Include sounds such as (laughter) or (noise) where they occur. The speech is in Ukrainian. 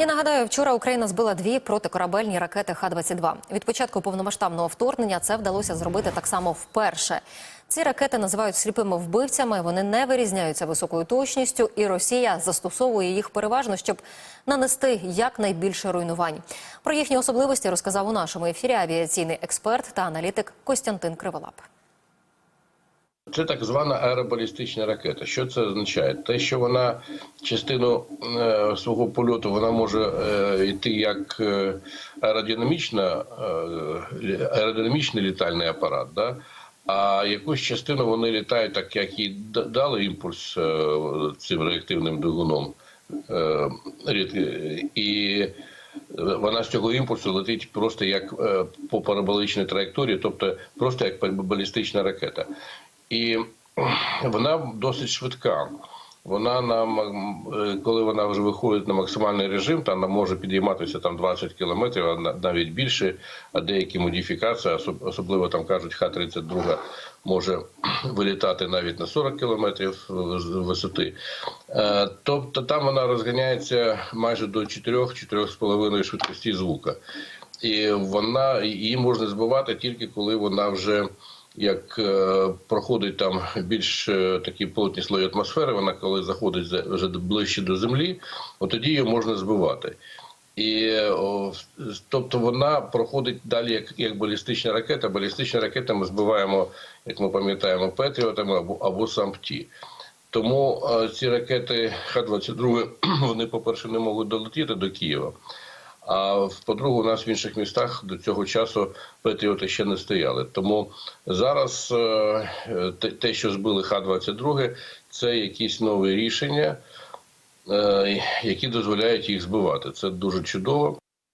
Я нагадаю, вчора Україна збила дві протикорабельні ракети Х-22. Від початку повномасштабного вторгнення це вдалося зробити так само вперше. Ці ракети називають сліпими вбивцями. Вони не вирізняються високою точністю, і Росія застосовує їх переважно, щоб нанести якнайбільше руйнувань. Про їхні особливості розказав у нашому ефірі авіаційний експерт та аналітик Костянтин Криволап. Це так звана аеробалістична ракета. Що це означає? Те, що вона частину е, свого польоту вона може е, йти як е, аеродинамічна, е, аеродинамічний літальний апарат, да? а якусь частину вони літають так, як д- дали імпульс е, цим реактивним двигуном. Е, і вона з цього імпульсу летить просто як е, по параболичній траєкторії, тобто просто як балістична ракета. І вона досить швидка. Вона нам, е, коли вона вже виходить на максимальний режим, там вона може підійматися там 20 кілометрів, а навіть більше, а деякі модифікації, особливо там кажуть, Х-32 може вилітати навіть на 40 кілометрів з висоти. Е, Тобто там вона розганяється майже до 4-4,5 швидкості звука. І вона її можна збивати тільки коли вона вже як е, проходить там більш е, такі плотні слої атмосфери, вона коли заходить за- вже ближче до землі, от тоді її можна збивати. І тобто вона проходить далі як, як балістична ракета. Балістична ракета ми збиваємо, як ми пам'ятаємо, петріотами або, або сампті. Тому е, ці ракети Х-22, (clears throat) вони, по-перше, не можуть долетіти до Києва. А по-друге, у нас в інших містах до цього часу патріоти ще не стояли. Тому зараз е, те- що збили Х-22, це якісь нові рішення, е, які дозволяють їх збивати. Це дуже чудово.